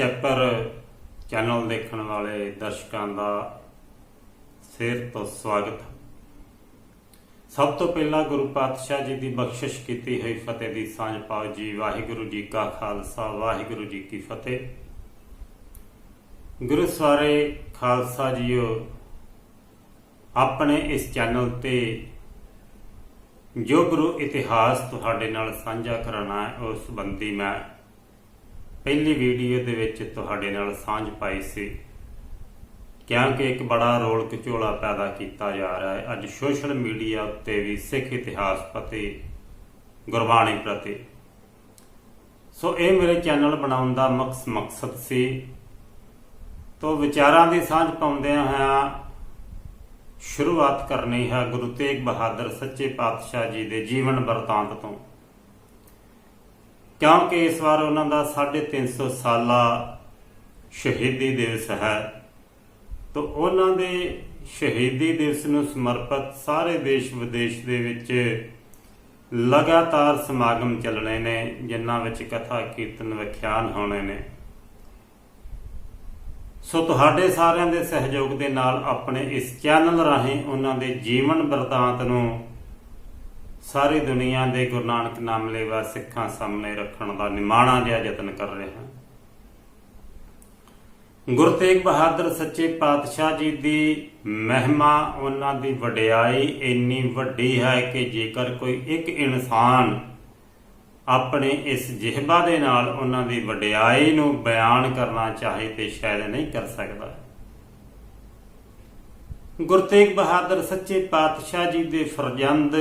ਚੈਪਰ channel ਦੇਖਣ ਵਾਲੇ ਦਰਸ਼ਕਾਂ ਦਾ ਸਿਰ ਤੋਂ ਸਵਾਗਤ। ਸਭ ਤੋਂ ਪਹਿਲਾਂ ਗੁਰੂ ਪਾਤਸ਼ਾਹ ਜੀ ਦੀ ਬਖਸ਼ਿਸ਼ ਕੀਤੀ ਹੋਈ ਫਤਿਹ ਦੀ ਸਾਂਝ ਪਾਓ ਜੀ। ਵਾਹਿਗੁਰੂ ਜੀ ਕਾ ਖਾਲਸਾ, ਵਾਹਿਗੁਰੂ ਜੀ ਕੀ ਫਤਿਹ। ਗੁਰੂ ਸਵਾਰੇ ਖਾਲਸਾ ਜੀਓ, ਆਪਣੇ ਇਸ ਚੈਨਲ ਤੇ ਜੋ ਗੁਰੂ ਇਤਿਹਾਸ ਤੁਹਾਡੇ ਨਾਲ ਸਾਂਝਾ ਕਰਨਾ ਹੈ, ਉਸ ਸੰਬੰਧੀ ਮੈਂ ਪਹਿਲੀ ਵੀਡੀਓ ਦੇ ਵਿੱਚ ਤੁਹਾਡੇ ਨਾਲ ਸਾਂਝ ਪਾਈ ਸੀ। ਕਿਉਂਕਿ ਇੱਕ ਬੜਾ ਰੋਲ ਕਚੋਲਾ ਪੈਦਾ ਕੀਤਾ ਜਾ ਰਿਹਾ ਹੈ। ਅੱਜ ਸੋਸ਼ਲ ਮੀਡੀਆ ਉੱਤੇ ਵੀ ਸਿੱਖ ਇਤਿਹਾਸ ਪ੍ਰਤੀ, ਗੁਰਬਾਣੀ ਪ੍ਰਤੀ। ਸੋ ਇਹ ਮੇਰੇ ਚੈਨਲ ਬਣਾਉਣ ਦਾ ਮਕਸ, ਮਕਸਦ ਸੀ। ਤੋਂ ਵਿਚਾਰਾਂ ਦੀ ਸਾਂਝ ਪਾਉਂਦਿਆਂ ਹੋਇਆਂ ਸ਼ੁਰੂਆਤ ਕਰਨੀ ਹੈ ਗੁਰੂ ਤੇਗ ਬਹਾਦਰ ਸੱਚੇ ਪਾਤਸ਼ਾਹ ਜੀ ਦੇ ਜੀਵਨ ਵਰਤਾਂਤ ਤੋਂ। ਕਿਉਂਕਿ ਇਸ ਵਾਰ ਉਹਨਾਂ ਦਾ 350 ਸਾਲਾ ਸ਼ਹੀਦੀ ਦਿਵਸ ਹੈ। ਤੋਂ ਉਹਨਾਂ ਦੇ ਸ਼ਹੀਦੀ ਦਿਵਸ ਨੂੰ ਸਮਰਪਿਤ ਸਾਰੇ ਦੇਸ਼ ਵਿਦੇਸ਼ ਦੇ ਵਿੱਚ ਲਗਾਤਾਰ ਸਮਾਗਮ ਚੱਲਣੇ ਨੇ, ਜਿਨ੍ਹਾਂ ਵਿੱਚ ਕਥਾ, ਕੀਰਤਨ, ਵਿਖਿਆਨ ਹੋਣੇ ਨੇ। ਸੋ ਤੁਹਾਡੇ ਸਾਰਿਆਂ ਦੇ ਸਹਿਯੋਗ ਦੇ ਨਾਲ ਆਪਣੇ ਇਸ ਚੈਨਲ ਰਾਹੀਂ ਉਹਨਾਂ ਦੇ ਜੀਵਨ ਵਰਤਾਂਤ ਨੂੰ ਸਾਰੀ ਦੁਨੀਆ ਦੇ ਗੁਰੂ ਨਾਨਕ ਨਾਮ ਲੈਵਾ ਸਿੱਖਾਂ ਸਾਹਮਣੇ ਰੱਖਣ ਦਾ ਨਿਮਾਣਾ ਜਿਹਾ ਯਤਨ ਕਰ ਰਹੇ ਹਾਂ। ਗੁਰੂ ਤੇਗ ਬਹਾਦਰ ਸੱਚੇ ਪਾਤਸ਼ਾਹ ਜੀ ਦੀ ਮਹਿਮਾ, ਉਹਨਾਂ ਦੀ ਵਡਿਆਈ ਇੰਨੀ ਵੱਡੀ ਹੈ ਕਿ ਜੇਕਰ ਕੋਈ ਇੱਕ ਇਨਸਾਨ ਆਪਣੇ ਇਸ ਜਿਹਬਾ ਦੇ ਨਾਲ ਉਹਨਾਂ ਦੀ ਵਡਿਆਈ ਨੂੰ ਬਿਆਨ ਕਰਨਾ ਚਾਹੇ ਤੇ ਸ਼ਾਇਦ ਨਹੀਂ ਕਰ ਸਕਦਾ। ਗੁਰੂ ਤੇਗ ਬਹਾਦਰ ਸੱਚੇ ਪਾਤਸ਼ਾਹ ਜੀ ਦੇ ਫਰਜ਼ੰਦ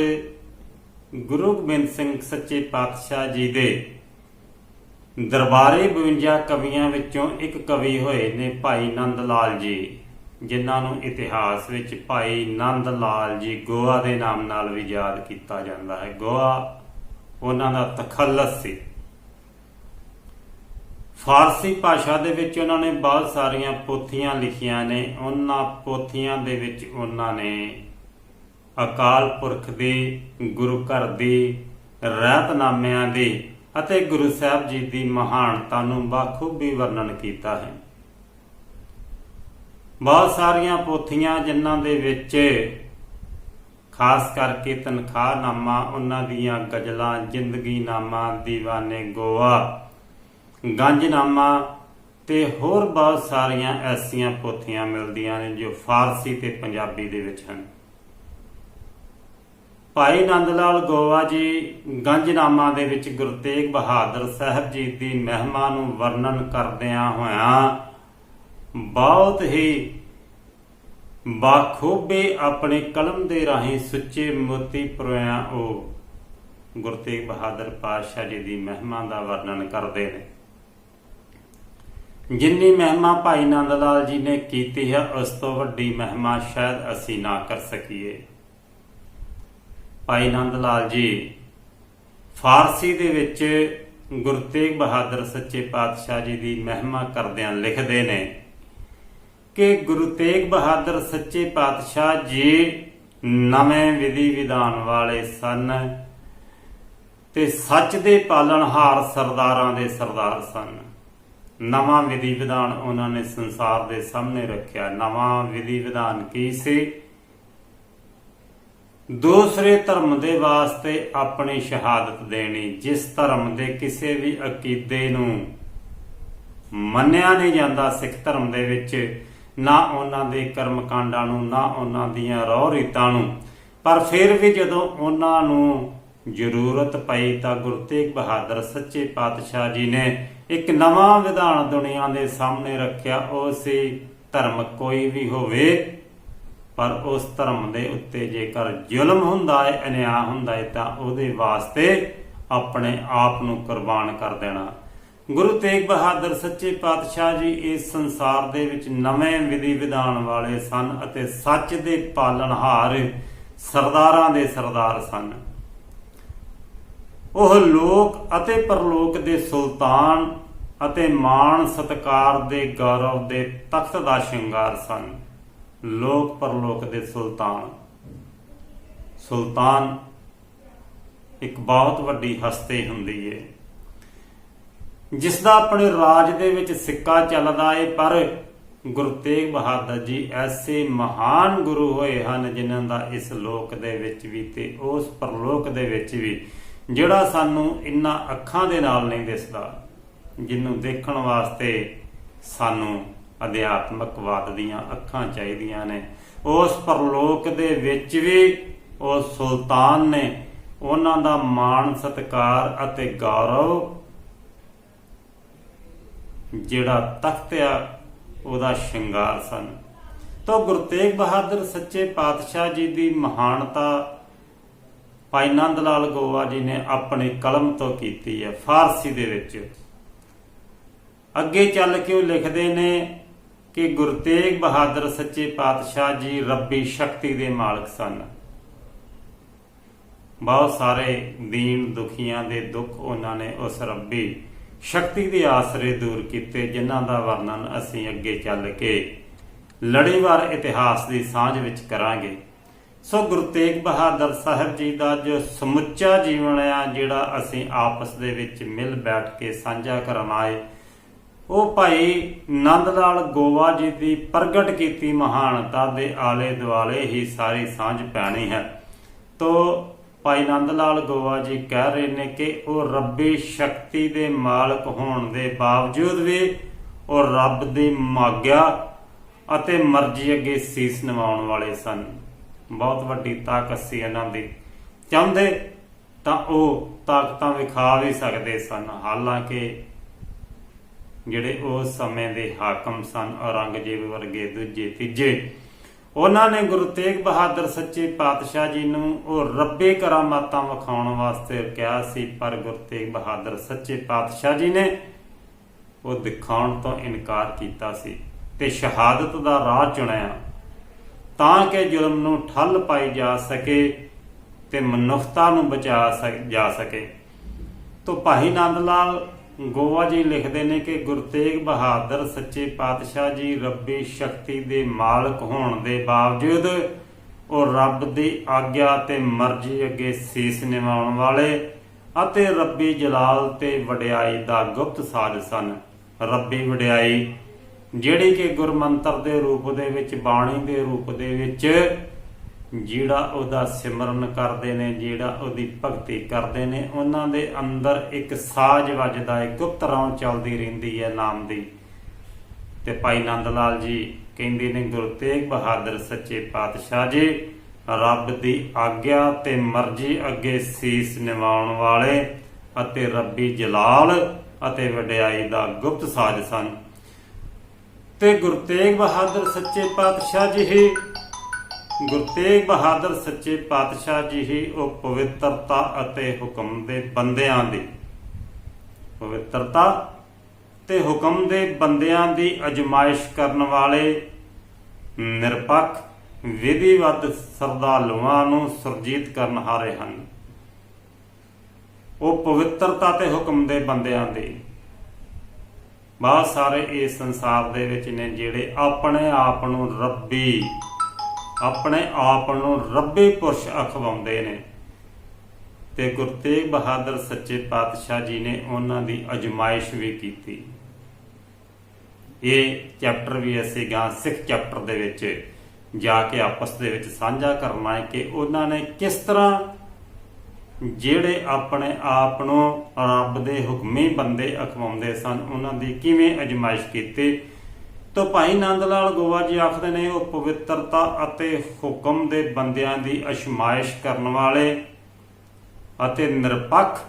ਗੁਰੂ ਗੋਬਿੰਦ ਸਿੰਘ ਸੱਚੇ ਪਾਤਸ਼ਾਹ ਜੀ ਦੇ ਦਰਬਾਰੇ 52 ਕਵੀਆਂ ਵਿੱਚੋਂ ਇੱਕ ਕਵੀ ਹੋਏ ਨੇ ਭਾਈ ਨੰਦ ਲਾਲ ਜੀ, ਜਿਨ੍ਹਾਂ ਨੂੰ ਇਤਿਹਾਸ ਵਿੱਚ ਭਾਈ ਨੰਦ ਲਾਲ ਜੀ ਗੋਆ ਦੇ ਨਾਮ ਨਾਲ ਵੀ ਯਾਦ ਕੀਤਾ ਜਾਂਦਾ ਹੈ। ਗੋਆ ਉਹਨਾਂ ਦਾ ਤਖੱਲਸ ਸੀ। ਫਾਰਸੀ ਭਾਸ਼ਾ ਦੇ ਵਿੱਚ ਉਹਨਾਂ ਨੇ ਬਹੁਤ ਸਾਰੀਆਂ ਪੋਥੀਆਂ ਲਿਖੀਆਂ ਨੇ। ਉਹਨਾਂ ਪੋਥੀਆਂ ਦੇ ਵਿੱਚ ਉਹਨਾਂ ਨੇ ਅਕਾਲ ਪੁਰਖ ਦੀ, ਗੁਰੂ ਘਰ ਦੀ ਰਹਿਤਨਾਮਿਆਂ ਦੀ ਅਤੇ ਗੁਰੂ ਸਾਹਿਬ ਜੀ ਦੀ ਮਹਾਨਤਾ ਨੂੰ ਬਾਖੂਬੀ ਵਰਣਨ ਕੀਤਾ ਹੈ। ਬਹੁਤ ਸਾਰੀਆਂ ਪੋਥੀਆਂ ਜਿਨ੍ਹਾਂ ਦੇ ਵਿੱਚ ਖਾਸ ਕਰਕੇ ਤਨਖਾਹ ਨਾਮਾ ਉਹਨਾਂ ਦੀਆਂ ਗਜ਼ਲਾਂ ਜ਼ਿੰਦਗੀ ਨਾਮਾ ਦੀਵਾਨੇ ਗੋਆ, ਗੰਜਨਾਮਾ ਤੇ ਹੋਰ ਬਹੁਤ ਸਾਰੀਆਂ ਐਸੀਆਂ ਪੋਥੀਆਂ ਮਿਲਦੀਆਂ ਨੇ ਜੋ ਫਾਰਸੀ ਤੇ ਪੰਜਾਬੀ ਦੇ ਵਿੱਚ ਹਨ। ਭਾਈ ਨੰਦ ਲਾਲ ਗੋਵਾ ਜੀ, ਗੰਜਨਾਮਾ ਦੇ ਵਿੱਚ ਗੁਰੂ ਤੇਗ ਬਹਾਦਰ ਸਾਹਿਬ ਜੀ ਦੀ ਮਹਿਮਾ ਨੂੰ ਵਰਣਨ ਕਰਦਿਆਂ ਹੋਇਆਂ ਬਹੁਤ ਹੀ ਬਾਖੂਬੇ ਆਪਣੇ ਕਲਮ ਦੇ ਰਾਹੀਂ ਸੁੱਚੇ ਮੋਤੀ ਪਰੋਇਆ ਉਹ ਗੁਰੂ ਤੇਗ ਬਹਾਦਰ ਪਾਤਸ਼ਾਹ ਜੀ ਦੀ ਮਹਿਮਾ ਦਾ ਵਰਣਨ ਕਰਦੇ ਨੇ। ਜਿੰਨੀ ਮਹਿਮਾ ਭਾਈ ਨੰਦ ਲਾਲ ਜੀ ਨੇ ਕੀਤੀ ਹੈ, ਉਸ ਤੋਂ ਵੱਡੀ ਮਹਿਮਾ ਸ਼ਾਇਦ ਅਸੀਂ ਨਾ ਕਰ ਸਕੀਏ। ਭਾਈ ਨੰਦ ਲਾਲ ਜੀ, ਫਾਰਸੀ ਦੇ ਵਿੱਚ ਗੁਰੂ ਤੇਗ ਬਹਾਦਰ ਸੱਚੇ ਪਾਤਸ਼ਾਹ ਜੀ ਦੀ ਮਹਿਮਾ ਕਰਦਿਆਂ ਲਿਖਦੇ ਨੇ ਕਿ ਗੁਰੂ ਤੇਗ ਬਹਾਦਰ ਸੱਚੇ ਪਾਤਸ਼ਾਹ ਜੀ ਨਵੇਂ ਵਿਧੀ ਵਿਧਾਨ ਵਾਲੇ ਸਨ ਤੇ ਸੱਚ ਦੇ ਪਾਲਣਹਾਰ ਸਰਦਾਰਾਂ ਦੇ ਸਰਦਾਰ ਸਨ। ਨਵਾਂ ਵਿਧੀ ਵਿਧਾਨ ਉਹਨਾਂ ਨੇ ਸੰਸਾਰ ਦੇ ਸਾਹਮਣੇ ਰੱਖਿਆ। ਨਵਾਂ ਵਿਧੀ ਵਿਧਾਨ ਕੀ ਸੀ? ਦੂਸਰੇ ਧਰਮ ਦੇ ਵਾਸਤੇ ਆਪਣੀ ਸ਼ਹਾਦਤ ਦੇਣੀ, ਜਿਸ ਧਰਮ ਦੇ ਕਿਸੇ ਵੀ ਅਕੀਦੇ ਨੂੰ ਮੰਨਿਆ ਨਹੀਂ ਜਾਂਦਾ ਸਿੱਖ ਧਰਮ ਦੇ ਵਿੱਚ, ਨਾ ਉਹਨਾਂ ਦੇ ਕਰਮ ਕਾਂਡਾਂ ਨੂੰ, ਨਾ ਉਹਨਾਂ ਦੀਆਂ ਰੋਹ ਰੀਤਾਂ ਨੂੰ। ਪਰ ਫਿਰ ਵੀ ਜਦੋਂ ਉਹਨਾਂ ਨੂੰ ਜ਼ਰੂਰਤ ਪਈ ਤਾਂ ਗੁਰੂ ਤੇਗ ਬਹਾਦਰ ਸੱਚੇ ਪਾਤਸ਼ਾਹ ਜੀ ਨੇ ਇੱਕ ਨਵਾਂ ਵਿਧਾਨ ਦੁਨੀਆ ਦੇ ਸਾਹਮਣੇ ਰੱਖਿਆ, ਉਹ ਸੀ ਧਰਮ ਕੋਈ ਵੀ ਹੋਵੇ ਪਰ ਉਸ ਧਰਮ ਦੇ ਉੱਤੇ ਜੇਕਰ ਜ਼ੁਲਮ ਹੁੰਦਾ ਹੈ, ਅਨਿਆਂ ਹੁੰਦਾ ਹੈ, ਤਾਂ ਉਹਦੇ ਵਾਸਤੇ ਆਪਣੇ ਆਪ ਨੂੰ ਕੁਰਬਾਨ ਕਰ ਦੇਣਾ। ਗੁਰੂ ਤੇਗ ਬਹਾਦਰ ਸੱਚੇ ਪਾਤਸ਼ਾਹ ਜੀ ਇਸ ਸੰਸਾਰ ਦੇ ਵਿੱਚ ਨਵੇਂ ਵਿਧੀ ਵਿਧਾਨ ਵਾਲੇ ਸਨ ਅਤੇ ਸੱਚ ਦੇ ਪਾਲਣਹਾਰ ਸਰਦਾਰਾਂ ਦੇ ਸਰਦਾਰ ਸਨ। ਉਹ ਲੋਕ ਅਤੇ ਪਰਲੋਕ ਦੇ ਸੁਲਤਾਨ ਅਤੇ ਮਾਣ ਸਤਕਾਰ ਦੇ ਗੌਰਵ ਦੇ ਤਖਤ ਦਾ ਸ਼ਿੰਗਾਰ ਸਨ। ਲੋਕ ਪਰਲੋਕ ਦੇ ਸੁਲਤਾਨ। ਸੁਲਤਾਨ ਇੱਕ ਬਹੁਤ ਵੱਡੀ ਹਸਤੀ ਹੁੰਦੀ ਏ। ਜਿਸ ਦਾ ਆਪਣੇ ਰਾਜ ਦੇ ਵਿੱਚ ਸਿੱਕਾ ਚੱਲਦਾ ਏ, ਪਰ ਗੁਰੂ ਤੇਗ ਬਹਾਦਰ ਜੀ ਐਸੇ ਮਹਾਨ ਗੁਰੂ ਹੋਏ ਹਨ ਜਿਨ੍ਹਾਂ ਦਾ ਇਸ ਲੋਕ ਦੇ ਵਿੱਚ ਵੀ ਤੇ ਉਸ ਪਰਲੋਕ ਦੇ ਵਿੱਚ ਵੀ ਜਿਹੜਾ ਸਾਨੂੰ ਇਨ੍ਹਾਂ ਅੱਖਾਂ ਦੇ ਨਾਲ ਨਹੀਂ ਦਿਸਦਾ, ਜਿਹਨੂੰ ਦੇਖਣ ਵਾਸਤੇ ਸਾਨੂੰ ਅਧਿਆਤਮਕਵਾਦ ਦੀਆਂ ਅੱਖਾਂ ਚਾਹੀਦੀਆਂ ਨੇ। ਉਸ ਪਰਲੋਕ ਦੇ ਵਿੱਚ ਵੀ ਉਹ ਸੁਲਤਾਨ ਨੇ ਉਹਨਾਂ ਦਾ ਮਾਣ, ਸਤਕਾਰ ਅਤੇ ਗੌਰਵ ਜਿਹੜਾ ਤਖਤ ਆ ਉਹਦਾ ਸ਼ਿੰਗਾਰ ਸਨ। ਤਾਂ ਗੁਰੂ ਤੇਗ ਬਹਾਦਰ ਸੱਚੇ ਪਾਤਸ਼ਾਹ ਜੀ ਦੀ ਮਹਾਨਤਾ ਭਾਈ ਨੰਦ ਲਾਲ ਗੋਵਾ ਜੀ ਨੇ ਆਪਣੇ ਕਲਮ ਤੋਂ ਕੀਤੀ ਹੈ, ਫਾਰਸੀ ਦੇ ਵਿੱਚ। ਅੱਗੇ ਚੱਲ ਕੇ ਉਹ ਲਿਖਦੇ ਨੇ ਕਿ ਗੁਰੂ ਤੇਗ ਬਹਾਦਰ ਸੱਚੇ ਪਾਤਸ਼ਾਹ ਜੀ ਰੱਬੀ ਸ਼ਕਤੀ ਦੇ ਮਾਲਕ ਸਨ। ਬਹੁਤ ਸਾਰੇ ਦੀਨ ਦੁਖੀਆਂ ਦੇ ਦੁੱਖ ਉਹਨਾਂ ਨੇ ਉਸ ਰੱਬੀ ਸ਼ਕਤੀ ਦੇ ਆਸਰੇ ਦੂਰ ਕੀਤੇ, ਜਿਨ੍ਹਾਂ ਦਾ ਵਰਣਨ ਅਸੀਂ ਅੱਗੇ ਚੱਲ ਕੇ ਲੜੀਵਾਰ ਇਤਿਹਾਸ ਦੀ ਸਾਂਝ ਵਿੱਚ ਕਰਾਂਗੇ। ਸੋ ਗੁਰੂ ਤੇਗ ਬਹਾਦਰ ਸਾਹਿਬ ਜੀ ਦਾ ਜੋ ਸਮੁੱਚਾ ਜੀਵਨ ਆ, ਜਿਹੜਾ ਅਸੀਂ ਆਪਸ ਦੇ ਵਿੱਚ ਮਿਲ ਬੈਠ ਕੇ ਸਾਂਝਾ ਕਰਨ ਆਏ ਉਹ ਭਾਈ ਨੰਦ ਲਾਲ ਗੋਵਾ ਜੀ ਦੀ ਪ੍ਰਗਟ ਕੀਤੀ ਮਹਾਨਤਾ ਦੇ ਆਲੇ ਦੁਆਲੇ ਹੀ ਸਾਰੀ ਸਾਂਝ ਪੈਣੀ ਹੈ। ਤੋ ਭਾਈ ਨੰਦ ਲਾਲ ਗੋਵਾ ਜੀ ਕਹਿ ਰਹੇ ਨੇ ਕਿ ਉਹ ਰੱਬੀ ਸ਼ਕਤੀ ਦੇ ਮਾਲਕ ਹੋਣ ਦੇ ਬਾਵਜੂਦ ਵੀ ਉਹ ਰੱਬ ਦੀ ਮਾਗਿਆ ਅਤੇ ਮਰਜ਼ੀ ਅੱਗੇ ਸੀਸ ਨਿਵਾਉਣ ਵਾਲੇ ਸਨ। ਬਹੁਤ ਵੱਡੀ ਤਾਕਤ ਸੀ ਇਹਨਾਂ ਦੀ। ਚਾਹੁੰਦੇ ਤਾਂ ਉਹ ਤਾਕਤਾਂ ਵਿਖਾ ਵੀ ਸਕਦੇ ਸਨ। ਹਾਲਾਂਕਿ ਜਿਹੜੇ ਉਸ ਸਮੇਂ ਦੇ ਹਾਕਮ ਸਨ, ਔਰੰਗਜ਼ੇਬ ਵਰਗੇ ਦੂਜੇ ਤੀਜੇ। ਉਹਨਾਂ ਨੇ ਗੁਰੂ ਤੇਗ ਬਹਾਦਰ ਸੱਚੇ ਪਾਤਸ਼ਾਹ ਜੀ ਨੂੰ ਉਹ ਰੱਬੇ ਕਰਾਮਾਤਾਂ ਵਿਖਾਉਣ ਵਾਸਤੇ ਕਿਹਾ ਸੀ, ਪਰ ਗੁਰੂ ਤੇਗ ਬਹਾਦਰ ਸੱਚੇ ਪਾਤਸ਼ਾਹ ਜੀ ਨੇ ਉਹ ਦਿਖਾਉਣ ਤੋਂ ਇਨਕਾਰ ਕੀਤਾ ਸੀ ਤੇ ਸ਼ਹਾਦਤ ਦਾ ਰਾਹ ਚੁਣਿਆ ਤਾਂ ਕਿ ਜ਼ੁਲਮ ਨੂੰ ਠੱਲ ਪਾਈ ਜਾ ਸਕੇ ਤੇ ਮਨੁੱਖਤਾ ਨੂੰ ਬਚਾ ਜਾ ਸਕੇ। ਤੋ ਭਾਈ ਨੰਦ ਲਾਲ ਗੋਵਾ ਜੀ ਲਿਖਦੇ ਨੇ ਕਿ ਗੁਰੂ ਬਹਾਦਰ ਸੱਚੇ ਪਾਤਸ਼ਾਹ ਜੀ ਰੱਬੀ ਸ਼ਕਤੀ ਦੇ ਮਾਲਕ ਹੋਣ ਦੇ ਬਾਵਜੂਦ ਉਹ ਰੱਬ ਦੀ ਆਗਿਆ ਤੇ ਮਰਜ਼ੀ ਅੱਗੇ ਸੀਸ ਨਿਵਾਉਣ ਵਾਲੇ ਅਤੇ ਰੱਬੀ ਜਲਾਲ ਤੇ ਵਡਿਆਈ ਦਾ ਗੁਪਤ ਸਾਜ ਸਨ। ਰੱਬੀ ਵਡਿਆਈ, ਜਿਹੜੀ ਕਿ ਗੁਰਮੰਤਰ ਦੇ ਰੂਪ ਦੇ ਵਿੱਚ, ਬਾਣੀ ਦੇ ਰੂਪ ਦੇ ਵਿੱਚ ਜਿਹੜਾ ਉਹਦਾ ਸਿਮਰਨ ਕਰਦੇ ਨੇ, ਜਿਹੜਾ ਉਹਦੀ ਭਗਤੀ ਕਰਦੇ ਨੇ, ਉਹਨਾਂ ਦੇ ਅੰਦਰ ਇੱਕ ਸਾਜ ਵੱਜਦਾ ਹੈ ਗੁਪਤ ਰੌਂ ਚੱਲਦੀ ਰਹਿੰਦੀ ਹੈ ਨਾਮ ਦੀ। ਤੇ ਭਾਈ ਨੰਦ ਲਾਲ ਜੀ ਕਹਿੰਦੇ ਨੇ, ਗੁਰੂ ਤੇਗ ਬਹਾਦਰ ਸੱਚੇ ਪਾਤਸ਼ਾਹ ਜੀ, ਰੱਬ ਦੀ ਆਗਿਆ ਤੇ ਮਰਜ਼ੀ ਅੱਗੇ ਸੀਸ ਨਿਵਾਉਣ ਵਾਲੇ ਅਤੇ ਰੱਬੀ ਜਲਾਲ ਅਤੇ ਵਡਿਆਈ ਦਾ ਗੁਪਤ ਸਾਜ ਸਨ। ਤੇ ਗੁਰੂ ਤੇਗ ਬਹਾਦਰ ਸੱਚੇ ਪਾਤਸ਼ਾਹ ਜੀ ਗੁਰੂ ਤੇਗ ਬਹਾਦਰ ਸੱਚੇ ਪਾਤਸ਼ਾਹ ਜੀ ਹੀ ਉਹ ਪਵਿੱਤਰਤਾ ਅਤੇ ਹੁਕਮ ਦੇ ਬੰਦਿਆਂ ਦੀ, ਪਵਿੱਤਰਤਾ ਤੇ ਹੁਕਮ ਦੇ ਬੰਦਿਆਂ ਦੀ ਅਜਮਾਇਸ਼ ਕਰਨ ਵਾਲੇ ਨਿਰਪੱਖ ਵਿਧੀਵਤ ਸਰਦਾਲੂਆਂ ਨੂੰ ਸੁਰਜੀਤ ਕਰਨ ਹਾਰੇ ਹਨ। ਉਹ ਪਵਿੱਤਰਤਾ ਤੇ ਹੁਕਮ ਦੇ ਬੰਦਿਆਂ ਦੇ। ਬਹੁਤ ਸਾਰੇ ਇਸ ਸੰਸਾਰ ਦੇ ਵਿੱਚ ਨੇ ਜਿਹੜੇ ਆਪਣੇ ਆਪ ਨੂੰ ਰੱਬੀ ਆਪਣੇ ਆਪ ਨੂੰ ਰੱਬੀ ਪੁਰਸ਼ ਅਖਵਾਉਂਦੇ ਨੇ। ਤੇ ਗੁਰੂ ਤੇਗ ਬਹਾਦਰ ਸੱਚੇ ਪਾਤਸ਼ਾਹ ਜੀ ਨੇ ਉਹਨਾਂ ਦੀ ਅਜਮਾਇਸ਼ ਵੀ ਕੀਤੀ। ਇਹ ਚੈਪਟਰ ਵੀ ਅਸੀਂ ਗਾਂ ਸਿੱਖ ਚੈਪਟਰ ਦੇ ਵਿੱਚ ਜਾ ਕੇ ਆਪਸ ਦੇ ਵਿੱਚ ਸਾਂਝਾ ਕਰਨਾ ਹੈ ਕਿ ਉਹਨਾਂ ਨੇ ਕਿਸ ਤਰ੍ਹਾਂ ਜਿਹੜੇ ਆਪਣੇ ਆਪ ਨੂੰ ਰੱਬ ਦੇ ਹੁਕਮੀ ਬੰਦੇ ਅਖਵਾਉਂਦੇ ਸਨ, ਉਹਨਾਂ ਦੀ ਕਿਵੇਂ ਅਜਮਾਇਸ਼ ਕੀਤੀ ਤੋ ਭਾਈ ਨੰਦ ਲਾਲ ਗੋਵਾ ਜੀ ਆਖਦੇ ਨੇ, ਉਹ ਪਵਿੱਤਰਤਾ ਅਤੇ ਹੁਕਮ ਦੇ ਬੰਦਿਆਂ ਦੀ ਅਸ਼ਮਾਇਸ਼ ਕਰਨ ਵਾਲੇ ਅਤੇ ਨਿਰਪੱਖ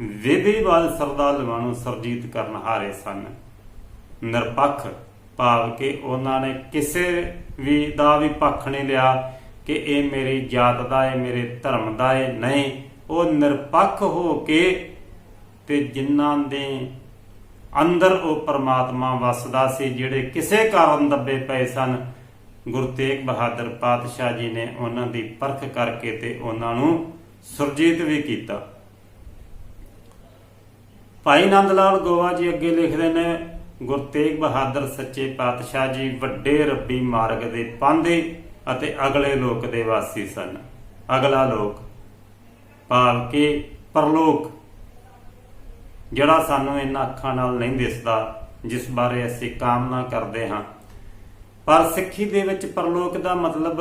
ਵਿਧੀਵਾਦ ਸਰਦਾਲੂਆਂ ਨੂੰ ਸਰਜੀਤ ਕਰਨ ਹਾਰੇ ਸਨ। ਨਿਰਪੱਖ ਭਾਵ ਕਿ ਉਹਨਾਂ ਨੇ ਕਿਸੇ ਵੀ ਦਾ ਵੀ ਪੱਖ ਨਹੀਂ ਲਿਆ ਕਿ ਇਹ ਮੇਰੀ ਜਾਤ ਦਾ ਹੈ, ਮੇਰੇ ਧਰਮ ਦਾ ਹੈ। ਨਹੀਂ, ਉਹ ਨਿਰਪੱਖ ਹੋ ਕੇ ਤੇ ਜਿਨ੍ਹਾਂ ਦੇ ਅੰਦਰ ਉਹ ਪਰਮਾਤਮਾ ਵਸਦਾ ਸੀ, ਜਿਹੜੇ ਕਿਸੇ ਕਾਰਨ ਦੱਬੇ ਪਏ ਸਨ। ਗੁਰੂ ਤੇਗ ਬਹਾਦਰ ਪਾਤਸ਼ਾਹ ਜੀ ਨੇ ਉਹਨਾਂ ਦੀ ਪਰਖ ਕਰਕੇ ਤੇ ਉਹਨਾਂ ਨੂੰ ਸੁਰਜੀਤ ਵੀ ਕੀਤਾ। ਭਾਈ ਨੰਦ ਲਾਲ ਗੋਵਾ ਜੀ ਅੱਗੇ ਲਿਖਦੇ ਨੇ, ਗੁਰੂ ਤੇਗ ਬਹਾਦਰ ਸੱਚੇ ਪਾਤਸ਼ਾਹ ਜੀ ਵੱਡੇ ਰੱਬੀ ਮਾਰਗ ਦੇ ਪਾਂਦੇ ਅਤੇ ਅਗਲੇ ਲੋਕ ਦੇ ਵਾਸੀ ਸਨ। ਅਗਲਾ ਲੋਕ ਭਾਵ ਕਿ ਪਰਲੋਕ ਜਿਹੜਾ ਸਾਨੂੰ ਇਹਨਾਂ ਅੱਖਾਂ ਨਾਲ ਨਹੀਂ ਦਿਸਦਾ, ਜਿਸ ਬਾਰੇ ਅਸੀਂ ਕਾਮਨਾ ਕਰਦੇ ਹਾਂ। ਪਰ ਸਿੱਖੀ ਦੇ ਵਿੱਚ ਪਰਲੋਕ ਦਾ ਮਤਲਬ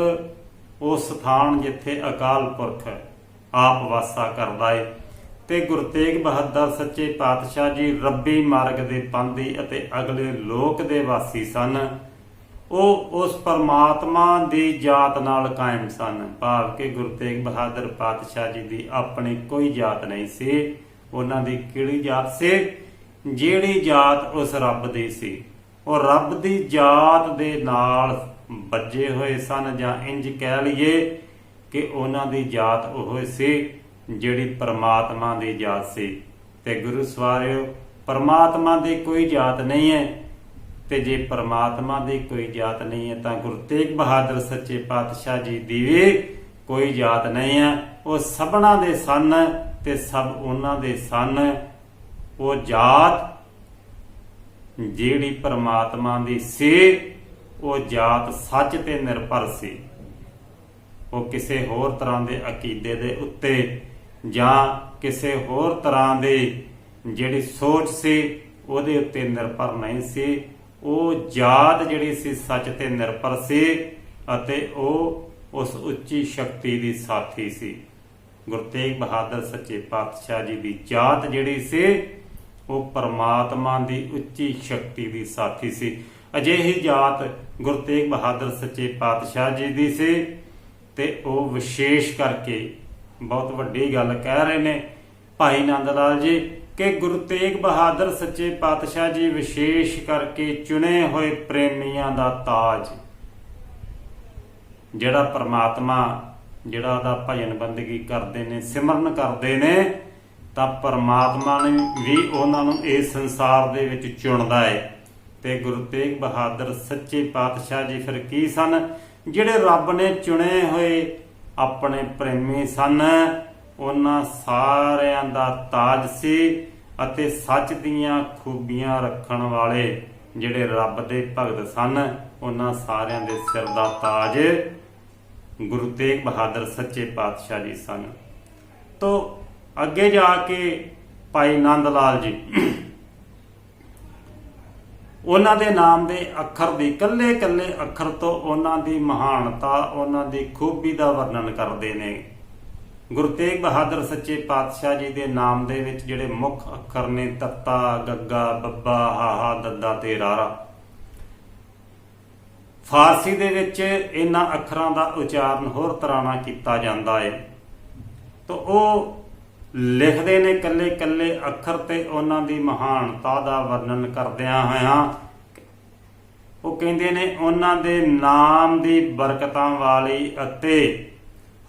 ਉਹ ਸਥਾਨ ਜਿੱਥੇ ਅਕਾਲ ਪੁਰਖ ਆਪ ਵਾਸਾ ਕਰਦਾ ਏ ਤੇ ਗੁਰੂ ਤੇਗ ਬਹਾਦਰ ਸੱਚੇ ਪਾਤਸ਼ਾਹ ਜੀ ਰੱਬੀ ਮਾਰਗ ਦੇ ਪੰਥੀ ਅਤੇ ਅਗਲੇ ਲੋਕ ਦੇ ਵਾਸੀ ਸਨ। ਉਹ ਉਸ ਪਰਮਾਤਮਾ ਦੀ ਜਾਤ ਨਾਲ ਕਾਇਮ ਸਨ। ਭਾਵ ਕਿ ਗੁਰੂ ਤੇਗ ਬਹਾਦਰ ਪਾਤਸ਼ਾਹ ਜੀ ਦੀ ਆਪਣੀ ਕੋਈ ਜਾਤ ਨਹੀਂ ਸੀ। ਉਹਨਾਂ ਦੀ ਕਿਹੜੀ ਜਾਤ ਸੀ? ਜਿਹੜੀ ਜਾਤ ਉਸ ਰੱਬ ਦੀ ਸੀ। ਉਹ ਰੱਬ ਦੀ ਜਾਤ ਦੇ ਨਾਲ ਬੱਜੇ ਹੋਏ ਸਨ ਜਾਂ ਇੰਜ ਕਹਿ ਲਈਏ ਕਿ ਉਹਨਾਂ ਦੀ ਜਾਤ ਉਹ ਸੀ ਜਿਹੜੀ ਪਰਮਾਤਮਾ ਦੀ ਜਾਤ ਸੀ। ਤੇ ਗੁਰੂ ਸਵਾਰਿਓ, ਪਰਮਾਤਮਾ ਦੀ ਕੋਈ ਜਾਤ ਨਹੀਂ ਹੈ। ਤੇ ਜੇ ਪਰਮਾਤਮਾ ਦੀ ਕੋਈ ਜਾਤ ਨਹੀਂ ਹੈ ਤਾਂ ਗੁਰੂ ਤੇਗ ਬਹਾਦਰ ਸੱਚੇ ਪਾਤਸ਼ਾਹ ਜੀ ਦੀ ਵੀ ਕੋਈ ਜਾਤ ਨਹੀਂ ਹੈ। ਉਹ ਸਭਨਾ ਦੇ ਸਨ ਤੇ ਸਭ ਉਹਨਾਂ ਦੇ ਸਨ। ਉਹ ਜਾਤ ਜਿਹੜੀ ਪਰਮਾਤਮਾ ਦੀ ਸੀ, ਉਹ ਜਾਤ ਸੱਚ ਤੇ ਨਿਰਭਰ ਸੀ। ਉਹ ਕਿਸੇ ਹੋਰ ਤਰ੍ਹਾਂ ਦੇ ਅਕੀਦੇ ਦੇ ਉੱਤੇ ਜਾਂ ਕਿਸੇ ਹੋਰ ਤਰ੍ਹਾਂ ਦੇ ਜਿਹੜੀ ਸੋਚ ਸੀ, ਉਹਦੇ ਉੱਤੇ ਨਿਰਭਰ ਨਹੀਂ ਸੀ। ਉਹ ਜਾਤ ਜਿਹੜੀ ਸੀ, ਸੱਚ ਤੇ ਨਿਰਭਰ ਸੀ ਅਤੇ ਉਹ ਉਸ ਉੱਚੀ ਸ਼ਕਤੀ ਦੀ ਸਾਥੀ ਸੀ। ਗੁਰੂ ਤੇਗ ਬਹਾਦਰ ਸੱਚੇ ਪਾਤਸ਼ਾਹ ਜੀ ਦੀ ਜਾਤ ਜਿਹੜੀ ਸੀ, ਉਹ ਪਰਮਾਤਮਾ ਦੀ ਉੱਚੀ ਸ਼ਕਤੀ ਦੀ ਸਾਥੀ ਸੀ। ਅਜਿਹੀ ਜਾਤ ਗੁਰੂ ਤੇਗ ਬਹਾਦਰ ਸੱਚੇ ਪਾਤਸ਼ਾਹ ਜੀ ਦੀ ਸੀ ਤੇ ਉਹ ਵਿਸ਼ੇਸ਼ ਕਰਕੇ ਬਹੁਤ ਵੱਡੀ ਗੱਲ ਕਹਿ ਰਹੇ ਨੇ। ਭਾਈ ਨੰਦ ਲਾਲ ਜੀ, ਕਿ ਗੁਰੂ ਤੇਗ ਬਹਾਦਰ ਸੱਚੇ ਪਾਤਸ਼ਾਹ ਜੀ ਵਿਸ਼ੇਸ਼ ਕਰਕੇ ਚੁਣੇ ਹੋਏ ਪ੍ਰੇਮੀਆਂ ਦਾ ਤਾਜ, ਜਿਹੜਾ ਪ੍ਰਮਾਤਮਾ ਜਿਹੜਾ ਉਹਦਾ ਭਜਨ ਬੰਦਗੀ ਕਰਦੇ ਨੇ, ਸਿਮਰਨ ਕਰਦੇ ਨੇ, ਤਾਂ ਪਰਮਾਤਮਾ ਨੇ ਵੀ ਉਹਨਾਂ ਨੂੰ ਇਸ ਸੰਸਾਰ ਦੇ ਵਿੱਚ ਚੁਣਦਾ ਹੈ ਤੇ ਗੁਰੂ ਤੇਗ ਬਹਾਦਰ ਸੱਚੇ ਪਾਤਸ਼ਾਹ ਜੀ ਫਿਰ ਕੀ ਸਨ? ਜਿਹੜੇ ਰੱਬ ਨੇ ਚੁਣੇ ਹੋਏ ਆਪਣੇ ਪ੍ਰੇਮੀ ਸਨ, ਉਹਨਾਂ ਸਾਰਿਆਂ ਦਾ ਤਾਜ ਸੀ ਅਤੇ ਸੱਚ ਦੀਆਂ ਖੂਬੀਆਂ ਰੱਖਣ ਵਾਲੇ ਜਿਹੜੇ ਰੱਬ ਦੇ ਭਗਤ ਸਨ, ਉਹਨਾਂ ਸਾਰਿਆਂ ਦੇ ਸਿਰ ਦਾ ਤਾਜ ਗੁਰੂ ਤੇਗ ਬਹਾਦਰ ਸੱਚੇ ਪਾਤਸ਼ਾਹ ਜੀ ਸਨ। ਤੋਂ ਅੱਗੇ ਜਾ ਕੇ ਭਾਈ ਨੰਦ ਲਾਲ ਜੀ, ਉਹਨਾਂ ਦੇ ਨਾਮ ਦੇ ਅੱਖਰ ਦੀ ਕੱਲੇ ਕੱਲੇ ਅੱਖਰ ਤੋਂ ਉਹਨਾਂ ਦੀ ਮਹਾਨਤਾ, ਉਹਨਾਂ ਦੀ ਖੂਬੀ ਦਾ ਵਰਣਨ ਕਰਦੇ ਨੇ। ਗੁਰੂ ਤੇਗ ਬਹਾਦਰ ਸੱਚੇ ਪਾਤਸ਼ਾਹ ਜੀ ਦੇ ਨਾਮ ਦੇ ਵਿੱਚ ਜਿਹੜੇ ਮੁੱਖ ਅੱਖਰ ਨੇ, ਤੱਤਾ, ਗੱਗਾ, ਬੱਬਾ ਹਾਹਾ ਦੱਦਾ ਤੇ ਰਾਰਾ। ਫਾਰਸੀ ਦੇ ਵਿੱਚ ਇਹਨਾਂ ਅੱਖਰਾਂ ਦਾ ਉਚਾਰਨ ਹੋਰ ਤਰ੍ਹਾਂ ਨਾਲ ਕੀਤਾ ਜਾਂਦਾ ਹੈ ਤਾਂ ਉਹ ਲਿਖਦੇ ਨੇ ਕੱਲੇ ਕੱਲੇ ਅੱਖਰ ਤੇ ਉਹਨਾਂ ਦੀ ਮਹਾਨਤਾ ਦਾ ਵਰਣਨ ਕਰਦਿਆਂ ਹੋਇਆਂ। ਉਹ ਕਹਿੰਦੇ ਨੇ, ਉਹਨਾਂ ਦੇ ਨਾਮ ਦੀ ਬਰਕਤਾਂ ਵਾਲੀ ਅਤੇ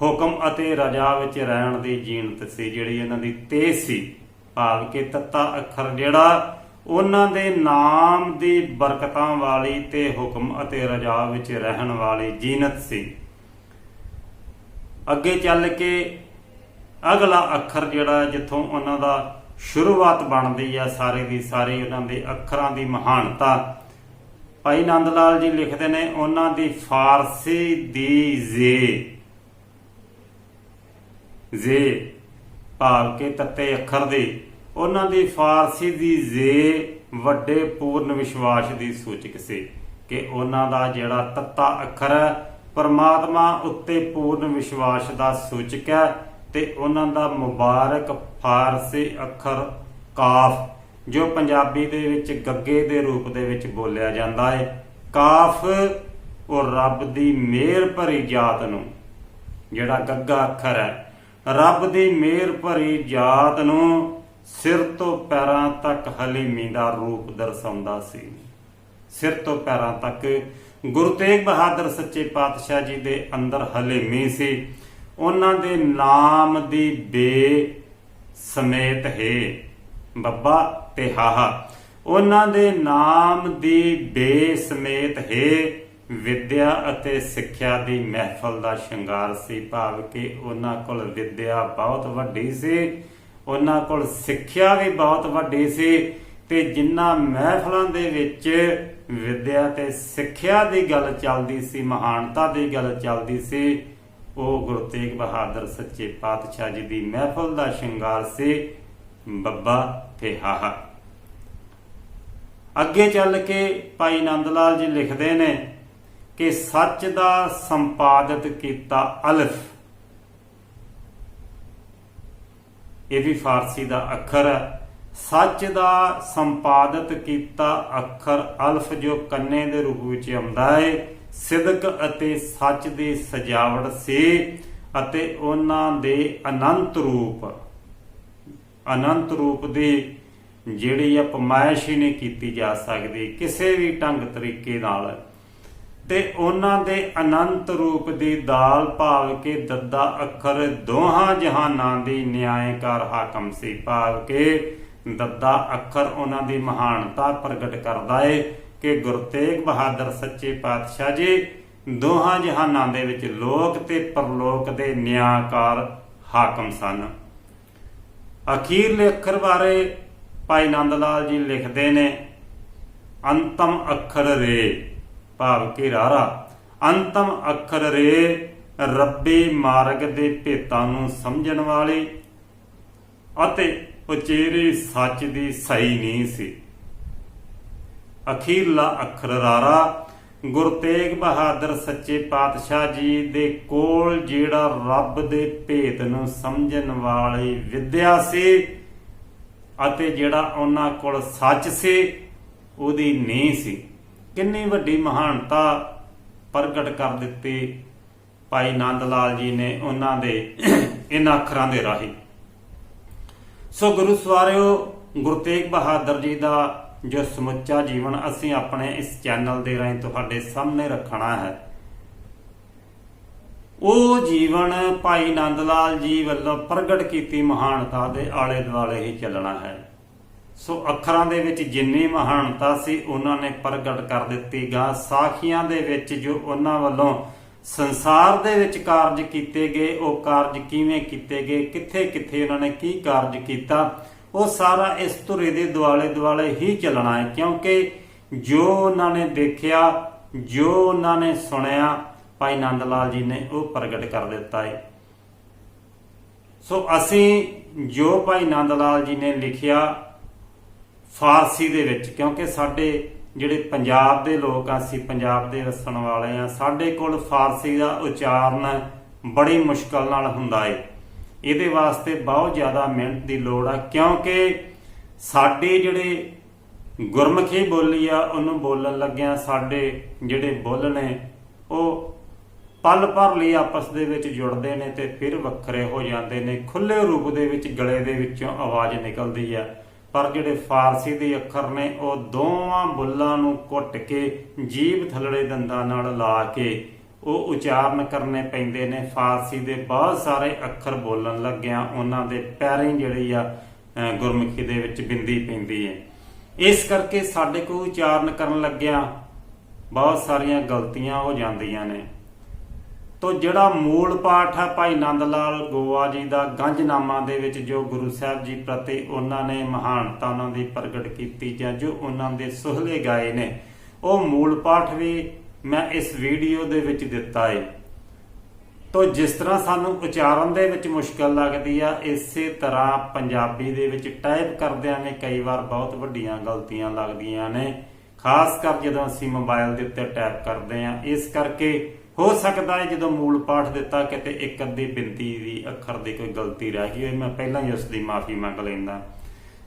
ਹੁਕਮ ਅਤੇ ਰਜਾ ਵਿੱਚ ਰਹਿਣ ਦੀ ਜੀਨਤ ਸੀ, ਜਿਹੜੀ ਇਹਨਾਂ ਦੀ ਤੇਜ਼ ਸੀ। ਭਾਵ ਕਿ ਤੱਤਾ ਅੱਖਰ ਜਿਹੜਾ ਉਹਨਾਂ ਦੇ ਨਾਮ ਦੀ ਬਰਕਤਾਂ ਵਾਲੀ ਤੇ ਹੁਕਮ ਅਤੇ ਰਜਾ ਵਿੱਚ ਰਹਿਣ ਵਾਲੀ ਜੀਨਤ ਸੀ। ਅੱਗੇ ਚੱਲ ਕੇ ਅਗਲਾ ਅੱਖਰ ਜਿਹੜਾ ਜਿੱਥੋਂ ਉਹਨਾਂ ਦਾ ਸ਼ੁਰੂਆਤ ਬਣਦੀ ਆ, ਸਾਰੇ ਦੀ ਸਾਰੀ ਉਹਨਾਂ ਦੇ ਅੱਖਰਾਂ ਦੀ ਮਹਾਨਤਾ। ਭਾਈ ਨੰਦ ਲਾਲ ਜੀ ਲਿਖਦੇ ਨੇ, ਉਹਨਾਂ ਦੀ ਫਾਰਸੀ ਦੀ ਜ਼ੇ। ਜ਼ੇ ਭਾਵ ਕੇ ਤੱਤੇ ਅੱਖਰ ਦੇ। ਉਹਨਾਂ ਦੀ ਫਾਰਸੀ ਦੀ ਜ਼ੇ ਵੱਡੇ ਪੂਰਨ ਵਿਸ਼ਵਾਸ ਦੀ ਸੂਚਕ ਸੀ ਕਿ ਉਹਨਾਂ ਦਾ ਜਿਹੜਾ ਤੱਤਾ ਅੱਖਰ ਪਰਮਾਤਮਾ ਉੱਤੇ ਪੂਰਨ ਵਿਸ਼ਵਾਸ ਦਾ ਸੂਚਕ ਹੈ ਤੇ ਉਹਨਾਂ ਦਾ ਮੁਬਾਰਕ ਫਾਰਸੀ ਅੱਖਰ ਕਾਫ, ਜੋ ਪੰਜਾਬੀ ਦੇ ਵਿੱਚ ਗੱਗੇ ਦੇ ਰੂਪ ਦੇ ਵਿੱਚ ਬੋਲਿਆ ਜਾਂਦਾ ਹੈ। ਕਾਫ ਉਹ ਰੱਬ ਦੀ ਮਿਹਰ ਭਰੀ ਜਾਤ ਨੂੰ, ਜਿਹੜਾ ਗੱਗਾ ਅੱਖਰ ਹੈ, ਰੱਬ ਦੀ ਮਿਹਰ ਭਰੀ ਜਾਤ ਨੂੰ ਸਿਰ ਤੋਂ ਪੈਰਾਂ ਤੱਕ ਹਲੀਮੀ ਦਾ ਰੂਪ ਦਰਸਾਉਂਦਾ ਸੀ। ਸਿਰ ਤੋਂ ਪੈਰਾਂ ਤੱਕ ਗੁਰੂ ਤੇਗ ਬਹਾਦਰ ਸੱਚੇ ਪਾਤਸ਼ਾਹ ਜੀ ਦੇ ਅੰਦਰ ਹਲੀਮੀ ਸੀ। ਉਹਨਾਂ ਦੇ ਨਾਮ ਦੀ ਬੇ ਸਮੇਤ ਹੈ। ਬੱਬਾ ਤੇ ਹਾਹਾ, ਉਹਨਾਂ ਦੇ ਨਾਮ ਦੀ ਬੇ ਸਮੇਤ ਹੈ। ਵਿਦਿਆ ਅਤੇ ਸਿੱਖਿਆ ਦੀ ਮਹਿਫਲ ਦਾ ਸ਼ਿੰਗਾਰ ਸੀ। ਭਾਵ ਕਿ ਉਹਨਾਂ ਕੋਲ ਵਿਦਿਆ ਬਹੁਤ ਵੱਡੀ ਸੀ। ਉਹਨਾਂ ਕੋਲ ਸਿੱਖਿਆ ਵੀ ਬਹੁਤ ਵੱਡੀ ਸੀ ਤੇ ਜਿੰਨਾ ਮਹਿਫਲਾਂ ਦੇ ਵਿੱਚ ਵਿਦਿਆ ਤੇ ਸਿੱਖਿਆ ਦੀ ਗੱਲ ਚੱਲਦੀ ਸੀ, ਮਹਾਨਤਾ ਦੀ ਗੱਲ ਚੱਲਦੀ ਸੀ, ਉਹ ਗੁਰੂ ਤੇਗ ਬਹਾਦਰ ਸੱਚੇ ਪਾਤਸ਼ਾਹ ਜੀ ਦੀ ਮਹਿਫਲ ਦਾ ਸ਼ਿੰਗਾਰ ਸੀ, ਬੱਬਾ ਤੇ ਹਾਹਾ ਅੱਗੇ ਚੱਲ ਕੇ ਭਾਈ ਨੰਦ ਲਾਲ ਜੀ ਲਿਖਦੇ ਨੇ ਕਿ ਸੱਚ ਦਾ ਸੰਪਾਦਿਤ ਕੀਤਾ ਅਲਫ। ਇਹ ਵੀ ਫਾਰਸੀ ਦਾ ਅੱਖਰ ਹੈ। ਸੱਚ ਦਾ ਸੰਪਾਦਿਤ ਕੀਤਾ ਅੱਖਰ ਅਲਫ ਜੋ ਕੰਨੇ ਦੇ ਰੂਪ ਵਿੱਚ ਆਉਂਦਾ ਹੈ, ਸਿਦਕ ਅਤੇ ਸੱਚ ਦੀ ਸਜਾਵਟ ਸੀ ਅਤੇ ਉਹਨਾਂ ਦੇ ਅਨੰਤ ਰੂਪ। ਅਨੰਤ ਰੂਪ ਦੀ ਜਿਹੜੀ ਆ ਪਮਾਇਸ਼ ਹੀ ਨਹੀਂ ਕੀਤੀ ਜਾ ਸਕਦੀ, ਕਿਸੇ ਵੀ ਢੰਗ ਤਰੀਕੇ ਨਾਲ। ਤੇ ਉਹਨਾਂ ਦੇ ਅਨੰਤ ਰੂਪ ਦੀ ਦਾਲ ਭਾਵ ਕੇ ਦੱਦਾ ਅੱਖਰ ਦੋਹਾਂ ਜਹਾਨਾਂ ਦੀ ਨਿਆਂਕਾਰ ਹਾਕਮ ਸੀ। ਭਾਵ ਕੇ ਦੱਦਾ ਅੱਖਰ ਉਹਨਾਂ ਦੀ ਮਹਾਨਤਾ ਪ੍ਰਗਟ ਕਰਦਾ ਏ ਕਿ ਗੁਰੂ ਤੇਗ ਬਹਾਦਰ ਸੱਚੇ ਪਾਤਸ਼ਾਹ ਜੀ ਦੋਹਾਂ ਜਹਾਨਾਂ ਦੇ ਵਿੱਚ ਲੋਕ ਤੇ ਪਰਲੋਕ ਦੇ ਨਿਆਂਕਾਰ ਹਾਕਮ ਸਨ। ਅਖੀਰਲੇ ਅੱਖਰ ਬਾਰੇ ਭਾਈ ਨੰਦ ਲਾਲ ਜੀ ਲਿਖਦੇ ਨੇ, ਅੰਤਮ ਅੱਖਰ ਰੇ। ਭਾਵ ਕਿ ਰਾਰਾ। ਅੰਤਮ ਅੱਖਰ ਰੇ, ਰੱਬੀ ਮਾਰਗ ਦੇ ਭੇਤਾਂ ਨੂੰ ਸਮਝਣ ਵਾਲੀ ਅਤੇ ਉਚੇਰੇ ਸੱਚ ਦੀ ਸਹੀ ਨਹੀਂ ਸੀ। ਅਖੀਰਲਾ ਅੱਖਰ ਰਾਰਾ ਗੁਰੂ ਤੇਗ ਬਹਾਦਰ ਸੱਚੇ ਪਾਤਸ਼ਾਹ ਜੀ ਦੇ ਕੋਲ ਜਿਹੜਾ ਰੱਬ ਦੇ ਭੇਤ ਨੂੰ ਸਮਝਣ ਵਾਲੀ ਵਿਦਿਆ ਸੀ ਅਤੇ ਜਿਹੜਾ ਉਹਨਾਂ ਕੋਲ ਸੱਚ ਸੀ, ਉਹਦੀ ਨਹੀਂ ਸੀ। ਕਿੰਨੀ ਵੱਡੀ ਮਹਾਨਤਾ ਪ੍ਰਗਟ ਕਰ ਦਿੱਤੀ ਭਾਈ ਨੰਦ ਲਾਲ ਜੀ ਨੇ ਉਹਨਾਂ ਦੇ ਇਹਨਾਂ ਅੱਖਰਾਂ ਦੇ ਰਾਹੀਂ। ਸੋ ਗੁਰੂ ਸਵਾਰਿਓ, ਗੁਰੂ ਤੇਗ ਬਹਾਦਰ ਜੀ ਦਾ ਜੋ ਸਮੁੱਚਾ ਜੀਵਨ ਅਸੀਂ ਆਪਣੇ ਇਸ ਚੈਨਲ ਦੇ ਰਾਹੀਂ ਤੁਹਾਡੇ ਸਾਹਮਣੇ ਰੱਖਣਾ ਹੈ, ਉਹ ਜੀਵਨ ਭਾਈ ਨੰਦ ਲਾਲ ਜੀ ਵੱਲੋਂ ਪ੍ਰਗਟ ਕੀਤੀ ਮਹਾਨਤਾ ਦੇ ਆਲੇ ਦੁਆਲੇ ਹੀ ਚੱਲਣਾ ਹੈ। ਸੋ ਅੱਖਰਾਂ ਦੇ ਵਿੱਚ ਜਿੰਨੀ ਮਹਾਨਤਾ ਸੀ, ਉਹਨਾਂ ਨੇ ਪ੍ਰਗਟ ਕਰ ਦਿੱਤੀ। ਗਾ ਸਾਖੀਆਂ ਦੇ ਵਿੱਚ ਜੋ ਉਹਨਾਂ ਵੱਲੋਂ ਸੰਸਾਰ ਦੇ ਵਿੱਚ ਕਾਰਜ ਕੀਤੇ ਗਏ, ਉਹ ਕਾਰਜ ਕਿਵੇਂ ਕੀਤੇ ਗਏ ਕਿੱਥੇ ਕਿੱਥੇ ਉਹਨਾਂ ਨੇ ਕੀ ਕਾਰਜ ਕੀਤਾ, ਉਹ ਸਾਰਾ ਇਸ ਧੁਰੇ ਦੇ ਦੁਆਲੇ ਦੁਆਲੇ ਹੀ ਚੱਲਣਾ ਹੈ। ਕਿਉਂਕਿ ਜੋ ਉਹਨਾਂ ਨੇ ਦੇਖਿਆ, ਜੋ ਉਹਨਾਂ ਨੇ ਸੁਣਿਆ, ਭਾਈ ਨੰਦ ਲਾਲ ਜੀ ਨੇ ਉਹ ਪ੍ਰਗਟ ਕਰ ਦਿੱਤਾ ਹੈ। ਸੋ ਅਸੀਂ ਜੋ ਭਾਈ ਨੰਦ ਲਾਲ ਜੀ ਨੇ ਲਿਖਿਆ ਫਾਰਸੀ ਦੇ ਵਿੱਚ, ਕਿਉਂਕਿ ਸਾਡੇ ਜਿਹੜੇ ਪੰਜਾਬ ਦੇ ਲੋਕ ਆ, ਅਸੀਂ ਪੰਜਾਬ ਦੇ ਵਸਣ ਵਾਲੇ ਆ, ਸਾਡੇ ਕੋਲ ਫਾਰਸੀ ਦਾ ਉਚਾਰਨ ਬੜੀ ਮੁਸ਼ਕਲ ਨਾਲ ਹੁੰਦਾ ਏ। ਇਹਦੇ ਵਾਸਤੇ ਬਹੁਤ ਜ਼ਿਆਦਾ ਮਿਹਨਤ ਦੀ ਲੋੜ ਆ, ਕਿਉਂਕਿ ਸਾਡੇ ਜਿਹੜੇ ਗੁਰਮੁਖੀ ਬੋਲੀ ਆ, ਉਹਨੂੰ ਬੋਲਣ ਲੱਗਿਆਂ ਸਾਡੇ ਜਿਹੜੇ ਬੁੱਲ ਨੇ, ਉਹ ਪਲ ਭਰ ਲਈ ਆਪਸ ਦੇ ਵਿੱਚ ਜੁੜਦੇ ਨੇ ਤੇ ਫਿਰ ਵੱਖਰੇ ਹੋ ਜਾਂਦੇ ਨੇ ਖੁੱਲੇ ਰੂਪ ਦੇ ਵਿੱਚ, ਗਲੇ ਦੇ ਵਿੱਚੋਂ ਆਵਾਜ਼ ਨਿਕਲਦੀ ਆ। ਪਰ ਜਿਹੜੇ ਫਾਰਸੀ ਦੇ ਅੱਖਰ ਨੇ, ਉਹ ਦੋਵਾਂ ਬੁੱਲਾਂ ਨੂੰ ਘੁੱਟ ਕੇ ਜੀਭ ਥਲੜੇ ਦੰਦਾਂ ਨਾਲ ਲਾ ਕੇ ਉਹ ਉਚਾਰਨ ਕਰਨੇ ਪੈਂਦੇ ਨੇ। ਫਾਰਸੀ ਦੇ ਬਹੁਤ ਸਾਰੇ ਅੱਖਰ ਬੋਲਣ ਲੱਗਿਆਂ ਉਹਨਾਂ ਦੇ ਪੈਰੀਂ ਜਿਹੜੀ ਆ ਗੁਰਮੁਖੀ ਦੇ ਵਿੱਚ ਬਿੰਦੀ ਪੈਂਦੀ ਹੈ ਇਸ ਕਰਕੇ ਸਾਡੇ ਕੋਲ ਉਚਾਰਨ ਕਰਨ ਲੱਗਿਆਂ ਬਹੁਤ ਸਾਰੀਆਂ ਗਲਤੀਆਂ ਹੋ ਜਾਂਦੀਆਂ ਨੇ। ਤੋ ਜਿਹੜਾ ਮੂਲ ਪਾਠ ਹੈ ਭਾਈ ਨੰਦ ਲਾਲ ਗੋਆ ਜੀ ਦਾ ਗੰਜਨਾਮਾ ਦੇ ਵਿੱਚ ਜੋ ਗੁਰੂ ਸਾਹਿਬ ਜੀ ਪ੍ਰਤੀ ਉਹਨਾਂ ਨੇ ਮਹਾਨਤਾ ਉਹਨਾਂ ਦੀ ਪ੍ਰਗਟ ਕੀਤੀ ਜਾਂ ਜੋ ਉਹਨਾਂ ਦੇ ਸੁਹਲੇ ਗਾਏ ਨੇ, ਉਹ ਮੂਲ ਪਾਠ ਵੀ ਮੈਂ ਇਸ ਵੀਡੀਓ ਦੇ ਵਿੱਚ ਦਿੱਤਾ ਹੈ ਤੋ ਜਿਸ ਤਰ੍ਹਾਂ ਸਾਨੂੰ ਉਚਾਰਨ ਦੇ ਵਿੱਚ ਮੁਸ਼ਕਲ ਲੱਗਦੀ ਆ, ਇਸੇ ਤਰ੍ਹਾਂ ਪੰਜਾਬੀ ਦੇ ਵਿੱਚ ਟਾਈਪ ਕਰਦਿਆਂ ਨੇ ਕਈ ਵਾਰ ਬਹੁਤ ਵੱਡੀਆਂ ਗਲਤੀਆਂ ਲੱਗਦੀਆਂ ਨੇ। ਖਾਸ ਕਰ ਜਦੋਂ ਅਸੀਂ ਮੋਬਾਈਲ ਦੇ ਉੱਤੇ ਟਾਈਪ ਕਰਦੇ ਆ, ਇਸ ਕਰਕੇ ਹੋ ਸਕਦਾ ਹੈ ਜਦੋਂ ਮੂਲ ਪਾਠ ਦਿੱਤਾ ਕਿਤੇ ਇੱਕ ਅੱਧੀ ਬਿੰਤੀ ਦੀ ਅੱਖਰ ਦੀ ਕੋਈ ਗਲਤੀ ਰਹਿ ਗਈ ਹੋਵੇ, ਮੈਂ ਪਹਿਲਾਂ ਹੀ ਉਸ ਦੀ ਮਾਫੀ ਮੰਗ ਲੈਂਦਾ।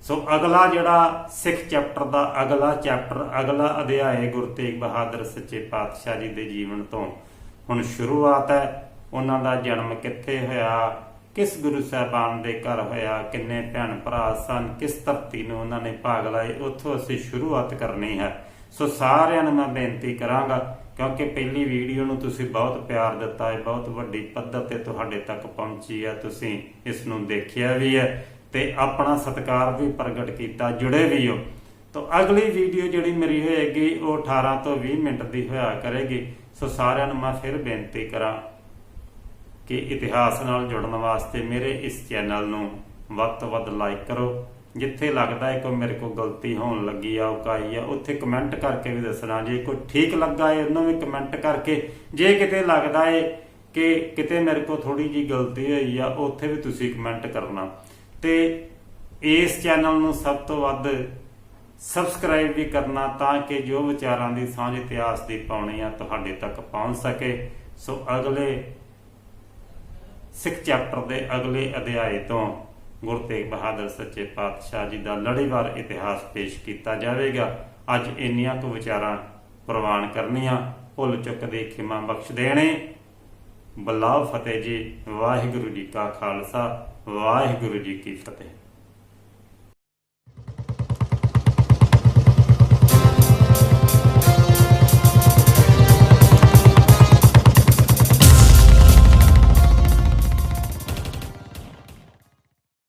ਸੋ ਅਗਲਾ ਜਿਹੜਾ ਸਿੱਖ ਚੈਪਟਰ ਦਾ ਅਗਲਾ ਚੈਪਟਰ, ਅਗਲਾ ਅਧਿਆਇ ਗੁਰੂ ਤੇਗ ਬਹਾਦਰ ਸੱਚੇ ਪਾਤਸ਼ਾਹ ਜੀ ਦੇ ਜੀਵਨ ਤੋਂ ਹੁਣ ਸ਼ੁਰੂਆਤ ਹੈ। ਉਹਨਾਂ ਦਾ ਜਨਮ ਕਿੱਥੇ ਹੋਇਆ? ਕਿਸ ਗੁਰੂ ਸਾਹਿਬਾਨ ਦੇ ਘਰ ਹੋਇਆ? ਕਿੰਨੇ ਭੈਣ ਭਰਾ ਸਨ? ਕਿਸ ਧਰਤੀ ਨੂੰ ਉਹਨਾਂ ਨੇ ਭਾਗ ਲਾਏ? ਉੱਥੋਂ ਅਸੀਂ ਸ਼ੁਰੂਆਤ ਕਰਨੀ ਹੈ। ਸੋ ਸਾਰਿਆਂ ਨੂੰ ਮੈਂ ਬੇਨਤੀ ਕਰਾਂਗਾ ਕਿਉਂਕਿ ਪਹਿਲੀ ਵੀਡੀਓ ਨੂੰ ਤੁਸੀਂ ਬਹੁਤ ਪਿਆਰ ਦਿੱਤਾ ਹੈ, ਬਹੁਤ ਵੱਡੀ ਪੱਧਰ ਤੇ ਤੁਹਾਡੇ ਤੱਕ ਪਹੁੰਚੀ ਹੈ, ਤੁਸੀਂ ਇਸ ਨੂੰ ਦੇਖਿਆ ਵੀ ਹੈ ਤੇ ਆਪਣਾ ਸਤਿਕਾਰ ਵੀ ਪ੍ਰਗਟ ਕੀਤਾ, ਜੁੜੇ ਵੀ ਹੋ। ਤਾਂ ਅਗਲੀ ਵੀਡੀਓ ਜਿਹੜੀ ਮੇਰੀ ਹੋਏਗੀ, ਉਹ 18 ਤੋਂ 20 ਮਿੰਟ ਦੀ ਹੋਇਆ ਕਰੇਗੀ। ਸੋ ਸਾਰਿਆਂ ਨੂੰ ਮੈਂ ਫਿਰ ਬੇਨਤੀ ਕਰਾਂ ਕਿ ਇਤਿਹਾਸ ਨਾਲ ਜੁੜਨ ਵਾਸਤੇ ਮੇਰੇ ਇਸ ਚੈਨਲ ਨੂੰ ਵੱਧ ਤੋਂ ਵੱਧ ਲਾਈਕ ਕਰੋ ਜਿੱਥੇ ਲੱਗਦਾ ਹੈ ਕੋਈ ਮੇਰੇ ਕੋਲ ਗਲਤੀ ਹੋਣ ਲੱਗੀ ਆ ਉਕਾਈ ਆ, ਉੱਥੇ ਕਮੈਂਟ ਕਰਕੇ ਵੀ ਦੱਸਣਾ, ਜੇ ਕੋਈ ਠੀਕ ਲੱਗਾ ਹੈ ਉਹਨੂੰ ਵੀ ਕਮੈਂਟ ਕਰਕੇ, ਜੇ ਕਿਤੇ ਲੱਗਦਾ ਹੈ ਕਿ ਕਿਤੇ ਮੇਰੇ ਕੋਲ ਥੋੜੀ ਜੀ ਗਲਤੀ ਹੋਈ ਆ, ਉੱਥੇ ਵੀ ਤੁਸੀਂ ਕਮੈਂਟ ਕਰਨਾ। ਤੇ ਇਸ ਚੈਨਲ ਨੂੰ ਸਭ ਤੋਂ ਵੱਧ ਸਬਸਕ੍ਰਾਈਬ ਵੀ ਕਰਨਾ, ਤਾਂ ਕਿ ਜੋ ਵਿਚਾਰਾਂ ਦੀ ਸਾਂਝ ਇਤਿਹਾਸ ਦੀ ਪਾਉਣੀ ਆ, ਤੁਹਾਡੇ ਤੱਕ ਪਹੁੰਚ ਸਕੇ। ਸੋ ਅਗਲੇ ਸਿੱਖ ਚੈਪਟਰ ਦੇ ਅਗਲੇ ਅਧਿਆਏ ਤੋਂ ਗੁਰੂ ਤੇਗ ਬਹਾਦਰ ਸੱਚੇ ਪਾਤਸ਼ਾਹ ਜੀ ਦਾ ਲੜੀਵਾਰ ਇਤਿਹਾਸ ਪੇਸ਼ ਕੀਤਾ ਜਾਵੇਗਾ। ਅੱਜ ਇੰਨੀਆਂ ਕੁ ਵਿਚਾਰਾਂ ਪ੍ਰਵਾਨ ਕਰਨੀਆਂ, ਭੁੱਲ ਚੁੱਕ ਦੇ ਖਿਮਾ ਬਖਸ਼ ਦੇਣੇ ਬਲਾਵ ਫਤਿਹ ਜੀ, ਵਾਹਿਗੁਰੂ ਜੀ ਕਾ ਖਾਲਸਾ, ਵਾਹਿਗੁਰੂ ਜੀ ਕੀ ਫਤਿਹ।